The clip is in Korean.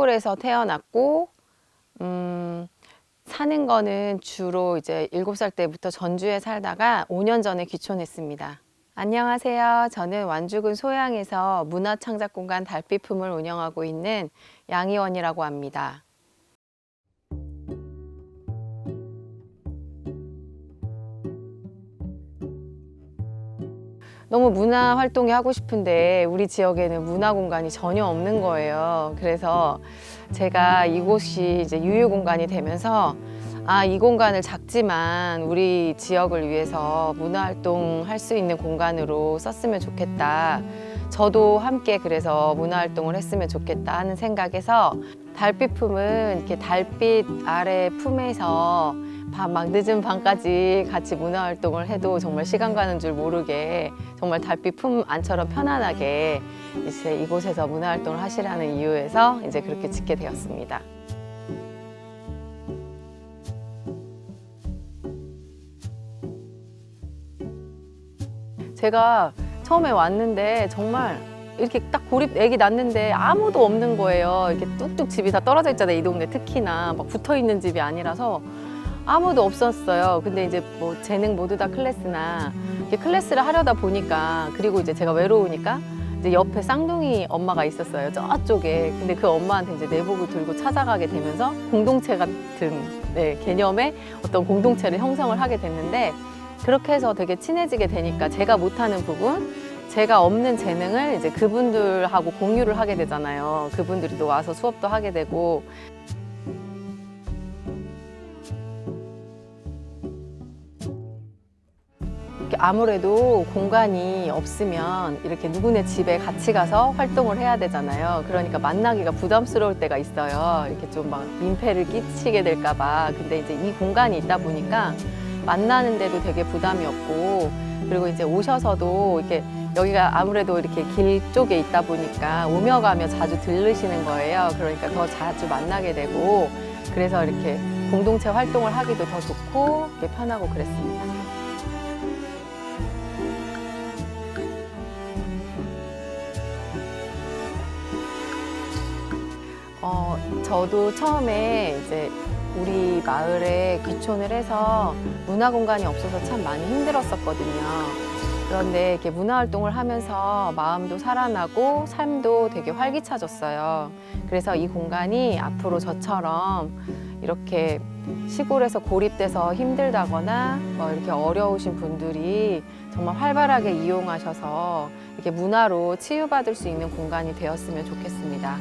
서울에서 태어났고 음, 사는 거는 주로 이제 7살 때부터 전주에 살다가 5년 전에 귀촌했습니다. 안녕하세요. 저는 완주군 소양에서 문화창작공간 달빛품을 운영하고 있는 양희원이라고 합니다. 너무 문화 활동이 하고 싶은데 우리 지역에는 문화 공간이 전혀 없는 거예요. 그래서 제가 이곳이 이제 유휴 공간이 되면서 아, 이 공간을 작지만 우리 지역을 위해서 문화 활동 할 수 있는 공간으로 썼으면 좋겠다. 저도 함께 그래서 문화 활동을 했으면 좋겠다 하는 생각에서 달빛 품은 이렇게 달빛 아래 품에서 밤 막 늦은 밤까지 같이 문화 활동을 해도 정말 시간 가는 줄 모르게 정말 달빛 품 안처럼 편안하게 이제 이곳에서 문화 활동을 하시라는 이유에서 이제 그렇게 짓게 되었습니다. 제가 처음에 왔는데 정말 이렇게 딱 고립 애기 낳는데 아무도 없는 거예요. 이렇게 뚝뚝 집이 다 떨어져 있잖아요. 이 동네 특히나 막 붙어 있는 집이 아니라서 아무도 없었어요. 근데 이제 뭐 재능 모두 다 클래스나 이렇게 클래스를 하려다 보니까 그리고 이제 제가 외로우니까 이제 옆에 쌍둥이 엄마가 있었어요. 저쪽에. 근데 그 엄마한테 이제 내복을 들고 찾아가게 되면서 공동체 같은 네, 개념의 어떤 공동체를 형성을 하게 됐는데 그렇게 해서 되게 친해지게 되니까 제가 못하는 부분, 제가 없는 재능을 이제 그분들하고 공유를 하게 되잖아요. 그분들이 또 와서 수업도 하게 되고 아무래도 공간이 없으면 이렇게 누구네 집에 같이 가서 활동을 해야 되잖아요. 그러니까 만나기가 부담스러울 때가 있어요. 이렇게 좀 막 민폐를 끼치게 될까봐. 근데 이제 이 공간이 있다 보니까 만나는데도 되게 부담이 없고 그리고 이제 오셔서도 이렇게 여기가 아무래도 이렇게 길 쪽에 있다 보니까 오며 가며 자주 들르시는 거예요. 그러니까 더 자주 만나게 되고 그래서 이렇게 공동체 활동을 하기도 더 좋고 이렇게 편하고 그랬습니다. 어, 저도 처음에 이제 우리 마을에 귀촌을 해서 문화 공간이 없어서 참 많이 힘들었었거든요. 그런데 이렇게 문화 활동을 하면서 마음도 살아나고 삶도 되게 활기차졌어요. 그래서 이 공간이 앞으로 저처럼 이렇게 시골에서 고립돼서 힘들다거나 뭐 이렇게 어려우신 분들이 정말 활발하게 이용하셔서 이렇게 문화로 치유받을 수 있는 공간이 되었으면 좋겠습니다.